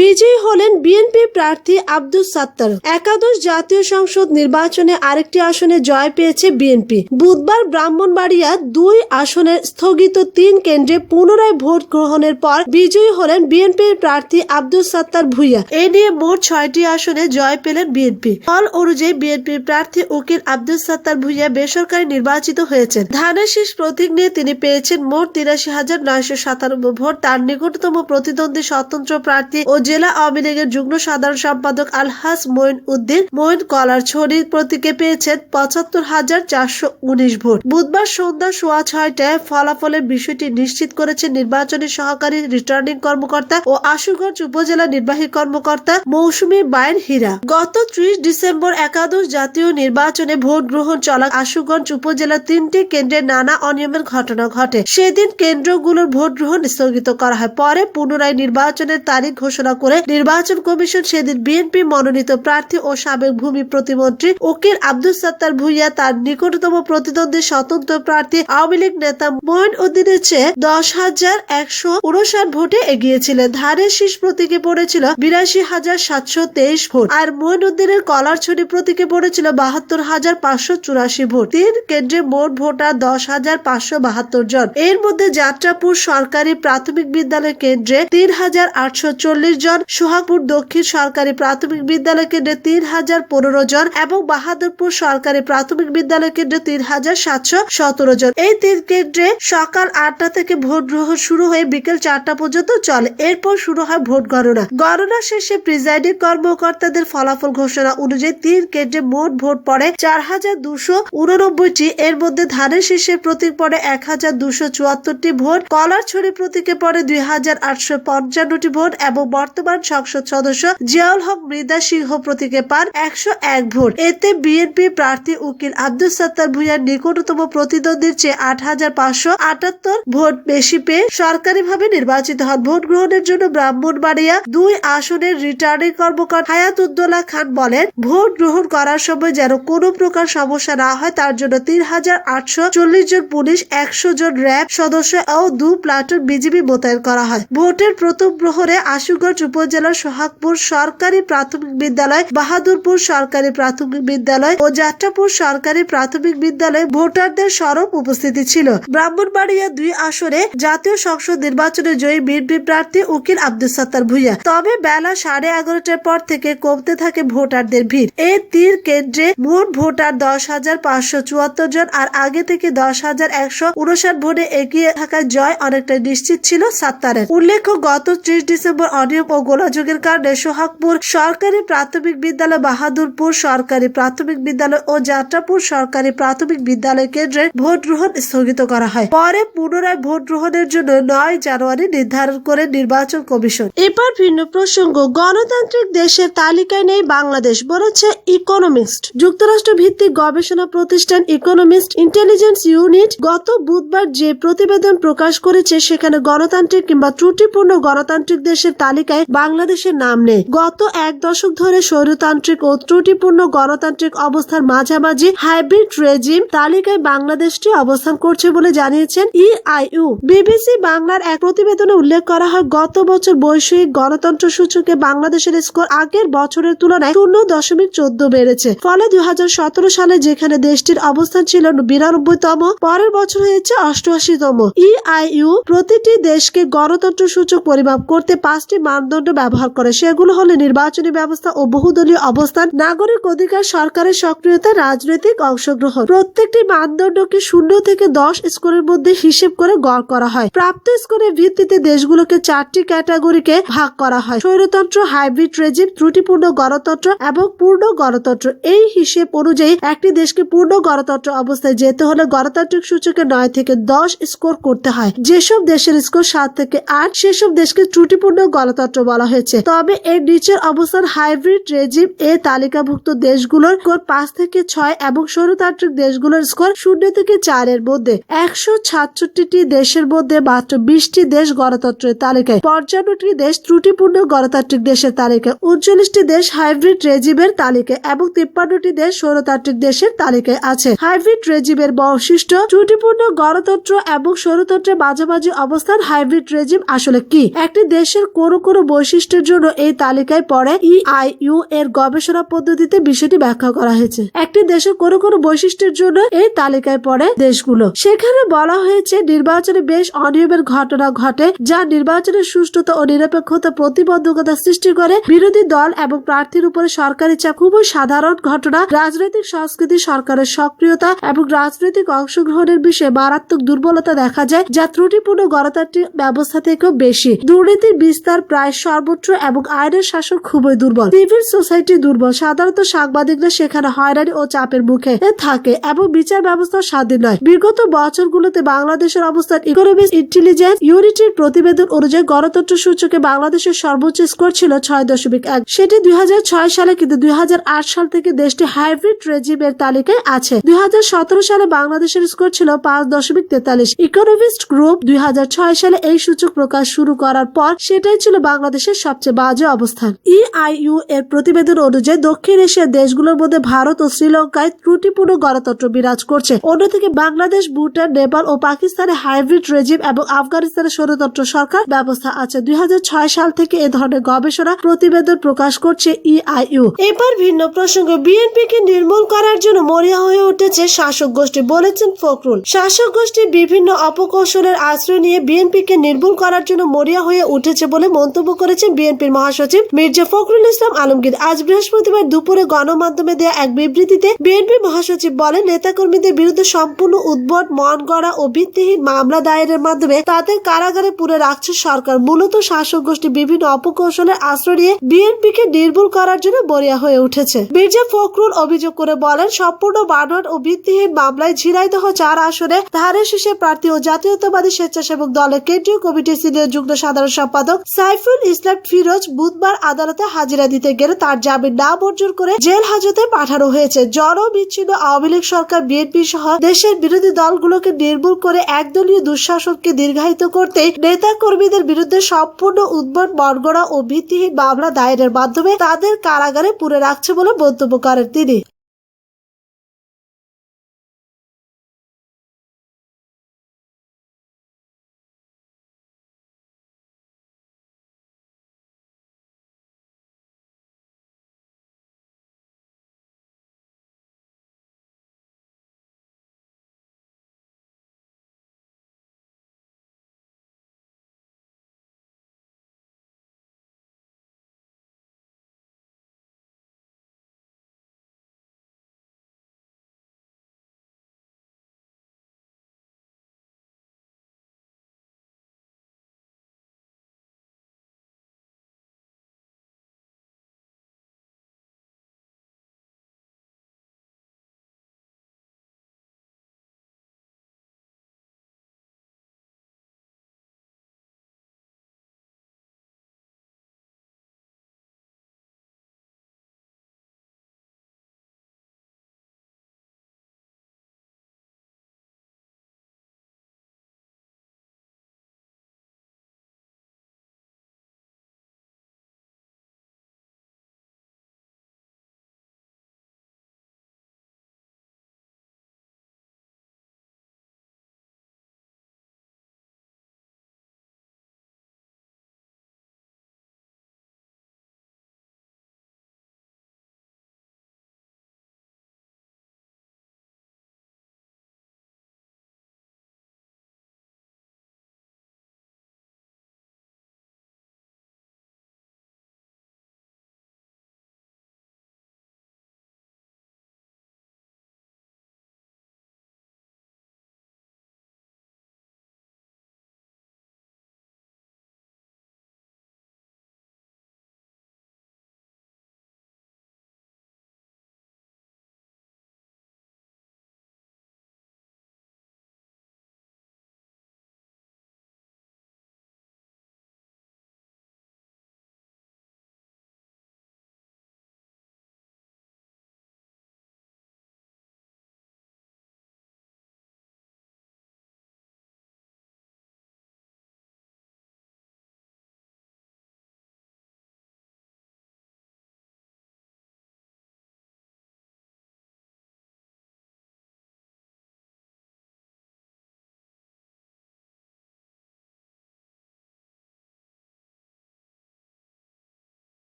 বিজয়ী হলেন বিএনপি প্রার্থী আব্দুস সাত্তার। একাদশ জাতীয় সংসদ নির্বাচনে আরেকটি আসনে জয় পেয়েছে বিএনপি। বুধবার ব্রাহ্মণবাড়িয়া দুই আসনে স্থগিত তিন কেন্দ্রে পুনরায় ভোট গ্রহণের পর বিজয়ী হলেন বিএনপির প্রার্থী আব্দুস সাত্তার ভুইয়া। এ নিয়ে মোট ছয়টি আসনে জয় পেলেন বিএনপি। ফল অনুযায়ী বিএনপির প্রার্থী উকিল আব্দুস সাত্তার ভুইয়া বেসরকারি নির্বাচিত হয়েছেন। ধানের শীষ প্রতীক নিয়ে তিনি পেয়েছেন মোট তিরাশি হাজার নয়শো সাতানব্বই ভোট। তার নিকটতম প্রতিদ্বন্দ্বী স্বতন্ত্র প্রার্থী ও জেলা আওয়ামী লীগের যুগ্ম সাধারণ সম্পাদক আলহাস মঈন উদ্দিন মঈন কলার ছড়ি প্রতীকে পেয়েছেন পঁচাত্তর হাজার চারশো উনিশ ভোট। বুধবার সন্ধ্যা সোয়া ছয়টায় ফলাফলের বিষয়টি নিশ্চিত করেছেন নির্বাচনী সহকারী রিটার্নিং কর্মকর্তা ও আশুগঞ্জ উপজেলা নির্বাহী কর্মকর্তা মৌসুমী বায়ের হীরা। গত ত্রিশ ডিসেম্বর একাদশ জাতীয় নির্বাচনে ভোট গ্রহণ চলা আশুগঞ্জ উপজেলার তিনটি কেন্দ্রে নানা অনিয়মের ঘটনা ঘটে। সেদিন কেন্দ্রগুলোর ভোট গ্রহণ স্থগিত করা হয়। পরে পুনরায় নির্বাচনের তারিখ ঘোষণা করে নির্বাচন কমিশন সেদিন বিএনপি মনোনীত প্রার্থী ও সাবেক ভূমি প্রতিমন্ত্রী উকিল আব্দুল সাত্তার ভুইয়া তার নিকটতম প্রতিদ্বন্দ্বী স্বতন্ত্র প্রার্থী আওয়ামী লীগ নেতা মঈন উদ্দিনের চেয়ে দশ হাজার একশো উনষাট ভোটে এগিয়েছিলেন। ধানের শীষ প্রতীকে পড়েছিল বিরাশি হাজার সাতশো তেইশ ভোট। আর মঈন উদ্দিনের কলার ছড়ি প্রতীকে পড়েছিল বাহাত্তর হাজার পাঁচশো চুরাশি ভোট। তিন কেন্দ্রে মোট ভোটার দশ হাজার পাঁচশো বাহাত্তর জন। এর মধ্যে যাত্রাপুর সরকারি প্রাথমিক বিদ্যালয় কেন্দ্রে তিন হাজার আটশো চল্লিশ জন, সোহাগপুর দক্ষিণ সরকারি প্রাথমিক বিদ্যালয় কেন্দ্রে তিন হাজার পনেরো জন এবং বাহাদুরপুর সরকারি প্রাথমিক বিদ্যালয় কেন্দ্রে তিন হাজার সাতশো সতেরো জন। এই তিন কেন্দ্রে সকাল আটটা থেকে ভোট গ্রহণ শুরু হয়ে বিকেল চারটা পর্যন্ত চলে। এরপর শুরু হয় ভোট গণনা। গণনা শেষে প্রিজাইডিং কর্মকর্তাদের ফলাফল ঘোষণা অনুযায়ী তিন কেন্দ্রে মোট ভোট পড়ে চার হাজার দুশো উননব্বইটি। এর মধ্যে ধানের শীষের প্রতীক পড়ে এক হাজার দুশো চুয়াত্তরটি ভোট, কলার ছড়ি প্রতীকে পড়ে দুই হাজার আটশো পঞ্চান্নটি ভোট এবং বর্তমান সংসদ সদস্য জিয়াউল হক মৃদা সিংহ প্রতীকে পান একশো এক ভোট। এতে বিএনপি প্রার্থী উকিল আব্দুল সত্তার ভুইয়ার নিকটতম প্রতিদ্বন্দ্বীর চেয়ে আট হাজার পাঁচশো আটাত্তর ভোট বেশি পেয়ে সরকারিভাবে নির্বাচিত হন। ভোট গ্রহণের জন্য ব্রাহ্মণবাড়িয়া দুই আসনের রিটার্নিং কর্মকর্তা হায়াত উদ্দোলা খান বলেন, ভোট গ্রহণ করার সময় যেন কোনো প্রকার সমস্যা না হয়, তার জন্য তিন হাজার আটশো চল্লিশ জন পুলিশ, একশো জন র্যাব সদস্য ও দু প্লাটুন বিজিবি মোতায়েন করা হয়। ভোটের প্রথম প্রহরে আশুগঞ্জ উপজেলার সোহাগপুর সরকারি প্রাথমিক বিদ্যালয়, বাহাদুরপুর সরকারি প্রাথমিক বিদ্যালয় ও যাত্রাপুর সরকারি প্রাথমিক বিদ্যালয়ে ভোটারদের সরব উপস্থিতি ছিল। ব্রাহ্মণবাড়িয়া দুই আসনে জাতীয় সংসদ নির্বাচনে জয়ী বিএনপি প্রার্থী উকিল আব্দুল সত্তার ভুইয়া। তবে বেলা সাড়ে এগারোটার পর থেকে কমতে থাকে ভোটারদের ভিড়। এই তীর কেন্দ্রে মোট ভোটার দশ হাজার পাঁচশো চুয়াত্তর জন আর আগে থেকে দশ হাজার একশো উনষাট ভোটে এগিয়ে থাকা জয় অনেকটা নিশ্চিত ছিল সাত্তারের। উল্লেখ্য, গত ত্রিশ ডিসেম্বর অনিয়ম ও গোলাযোগের কারণে সোহাগপুর সরকারি প্রাথমিক বিদ্যালয়, বাহাদুরপুর সরকারি প্রাথমিক বিদ্যালয় ও যাত্রাপুর সরকারি প্রাথমিক বিদ্যালয় কেন্দ্রে ভোট গ্রহণ স্থগিত করা হয়। পরে পুনরায় ভোট গ্রহণের জন্য নয় জানুয়ারি নির্ধারণ করে নির্বাচন কমিশন। এবার ভিন্ন প্রসঙ্গ, গণতান্ত্রিক দেশের তালিকায় নেই বাংলাদেশ বলেছে ইকোনমিস্ট যুক্তরাষ্ট্র ভিত্তিক গবেষণা প্রতিষ্ঠান ইকোনমিস্ট ইন্টেলিজেন্স ইউনিট গত বুধবার যে প্রতিবেদন প্রকাশ করেছে, সেখানে গণতান্ত্রিক কিংবা ত্রুটিপূর্ণ গণতান্ত্রিক দেশের তালিকায় বাংলাদেশের নাম নেই। গত এক দশক ধরে স্বৈরতান্ত্রিক ও ত্রুটিপূর্ণ গণতান্ত্রিক অবস্থার মাঝামাঝি হাইব্রিড রেজিম তালিকায় বাংলাদেশটি অবস্থান করছে বলে জানিয়েছেন ইআইইউ বিবিসি বাংলার এক প্রতিবেদনে উল্লেখ করা হয়, গত বছর বৈষয়িক গণতন্ত্র সূচকে বাংলাদেশের স্কোর আগের বছরের তুলনায় শূন্য দশমিক চোদ্দ বেড়েছে। ফলে দুই হাজার সতেরো সালে যেখানে দেশটির অবস্থান ছিল বিরানব্বইতম, পরের বছর হয়েছে অষ্টআশিতম। ইআইইউ প্রতিটি দেশকে গণতন্ত্র সূচক পরিমাপ করতে পাঁচটি মানদণ্ড ব্যবহার করে। সেগুলো হলো নির্বাচনী ব্যবস্থা ও বহুদলীয় অবস্থান, নাগরিক অধিকার, সরকারের সক্রিয়তা, রাজনৈতিক অংশগ্রহণ। প্রত্যেকটি মানদণ্ডকে শূন্য থেকে দশ স্কোরের মধ্যে হিসেব করে গড় করা হয়। প্রাপ্ত স্কোরের ভিত্তিতে দেশগুলোকে চারটি ক্যাটাগরিকে ভাগ করা হয়। স্বৈরতন্ত্র, হাইব্রিড রেজিম, ত্রুটিপূর্ণ গণতন্ত্র এবং পূর্ণ গণতন্ত্র। এই হিসেব অনুযায়ী একটি দেশকে পূর্ণ গণতন্ত্র অবস্থায় যেতে হলে গণতান্ত্রিক সূচকে নয় থেকে দশ স্কোর করতে হয়। যেসব দেশের স্কোর সাত থেকে আট, সেসব দেশকে ত্রুটিপূর্ণ গণতন্ত্র বলা হয়েছে। তবে এর নিচের অবস্থান হাইব্রিড রেজিম এ তালিকাভুক্ত দেশগুলোর স্কোর পাঁচ থেকে ছয় এবং স্বৈরতান্ত্রিক দেশগুলোর স্কোর শূন্য থেকে চারের মধ্যে। একশো সাতষট্টি দেশের মধ্যে মাত্র বিশটি দেশ গণতন্ত্রের তালিকায়। পঞ্চান্নটি দেশ ত্রুটিপূর্ণ গণতান্ত্রিক দেশের তালিকায়। উনচল্লিশটি দেশ হাইব্রিড রেজিমের তালিকায় এবং তিপ্পান্নটি দেশ সৌরতান্ত্রিক দেশের তালিকায় আছে। হাইব্রিড রেজিমের বৈশিষ্ট্য, ত্রুটিপূর্ণ গণতন্ত্র এবং সৌরতন্ত্রের মাঝামাঝি অবস্থান হাইব্রিড রেজিম আসলে কি? একটি দেশের কোনো কোনো বৈশিষ্ট্যের জন্য এই তালিকায় পড়ে ইআইইউ এর গবেষণা পদ্ধতিতে বিষয়টি ব্যাখ্যা করা হয়েছে। একটি দেশের কোনো কোনো বৈশিষ্ট্যের জন্য এই তালিকায় পড়ে দেশগুলো। সেখানে বলা হয়েছে নির্বাচনে বেশ অনিয়মের ঘটনা ঘটে, যা নির্বাচনের সুষ্ঠুতা ও নিরপেক্ষতা প্রতিবন্ধকতা সৃষ্টি করে। বিরোধী দল এবং প্রার্থীর উপরে সরকারি চাপ খুবই সাধারণ ঘটনা। রাজনৈতিক সংস্কৃতি, সরকারের সক্রিয়তা এবং রাজনৈতিক অংশগ্রহণের বিষয়ে মারাত্মক দুর্বলতা দেখা যায়, যা ত্রুটিপূর্ণ গণতান্ত্রিক ব্যবস্থা থেকেও বেশি। দুর্নীতির বিস্তার প্রায় সর্বত্র এবং আইনের শাসন খুবই দুর্বল। সিভিল সোসাইটি দুর্বল। সাধারণত সাংবাদিকরা সেখানে হয়রানি ও চাপের মুখে থাকে এবং বিচার ব্যবস্থা স্বাধীন নয়। বিগত বছরগুলোতে বাংলাদেশের অবস্থান ইকোনমিক্স ইন্টেলিজেন্স ইউনিটির প্রতিবেদন অনুযায়ী গণতন্ত্র সূচকে বাংলাদেশের সর্বোচ্চ স্কোর ছিল ছয় দশমিক এক। সেটি দুই হাজার ছয় সালে কিন্তু দুই হাজার আট সাল থেকে দেশটি হাইব্রিড রেজিমের তালিকায় আছে। দুই হাজার সতেরো সালে বাংলাদেশের স্কোর ছিল পাঁচ দশমিক তেতাল্লিশ। ইকোনমিস্ট গ্রুপ দুই হাজার ছয় সালে এই সূচক প্রকাশ শুরু করার পর সেটাই ছিল বাংলাদেশের সবচেয়ে বাজে অবস্থান। ইআইইউ এর প্রতিবেদন অনুযায়ী দক্ষিণ এশিয়ার দেশগুলোর মধ্যে ভারত ও শ্রীলঙ্কায় ত্রুটিপূর্ণ গণতন্ত্র বিরাজ করছে। অন্যদিকে বাংলাদেশ, ভুটান, নেপাল ও পাকিস্তানে হাইব্রিড রেজিম এবং আফগানিস্তানের স্বৈরতন্ত্র সরকার ব্যবস্থা আছে। দুই হাজার ছয় সাল থেকে এ ধরনের গবেষণা প্রতিবেদন প্রকাশ করছে ইআইইউ এবার ভিন্ন প্রসঙ্গ বিএনপি কে নির্মূল করার জন্য মরিয়া হয়ে উঠেছে শাসক গোষ্ঠী বলেছেন ফখরুল। শাসক গোষ্ঠী বিভিন্ন অপকৌশলের আশ্রয় নিয়ে বিএনপি কে নির্মূল করার জন্য মরিয়া হয়ে উঠেছে বলে মন্তব্য করেছেন বিএনপির মহাসচিব মির্জা ফখরুল ইসলাম আলমগীর। আজ বৃহস্পতিবার দুপুরে গণমাধ্যমে দেয়া এক বিবৃতিতে বিএনপি মহাসচিব বলেন, নেতাকর্মীদের বিরুদ্ধে সম্পূর্ণ উদ্ভট মন গড়া ও ভিত্তিহীন মামলা দায়েরের মাধ্যমে তাদের কারাগারে পুরে রাখছে সরকার। মূলত শাসক গোষ্ঠী বিভিন্ন অপকৌশলের আশ্রয় নিয়ে বিএনপি কে নির্মূল করার জন্য বরিয়া হয়ে উঠেছে। মির্জা ফখরুল অভিযোগ করে বলেন, সম্পূর্ণ বানর ও ভিত্তিহীন মামলায় ঝিনাইদহ চার আসনে ধানের শীষে প্রার্থী ও জাতীয়তাবাদী স্বেচ্ছাসেবক দলের কেন্দ্রীয় কমিটির সিনিয়র যুগ্ম সাধারণ সম্পাদক সাইফুল ইসলাম ফিরোজ বুধবার আদালতে হাজিরা দিতে গেলে তার জামিন না মঞ্জুর করে জেল হাজতে পাঠানো হয়েছে। জনবিচ্ছিন্ন আওয়ামী লীগ সরকার বিএনপি সহ দেশের বিরোধী দলগুলোকে নির্মূল করে একদলীয় দুঃশাসনকে দীর্ঘায়িত করতে নেতা কর্মীদের বিরুদ্ধে সম্পূর্ণ উদ্ভট মনগড়া ও ভিত্তিহীন মামলা দায়েরের মাধ্যমে তাদের কারাগারে পুরে রাখছে বলে মন্তব্য করেন তিনি।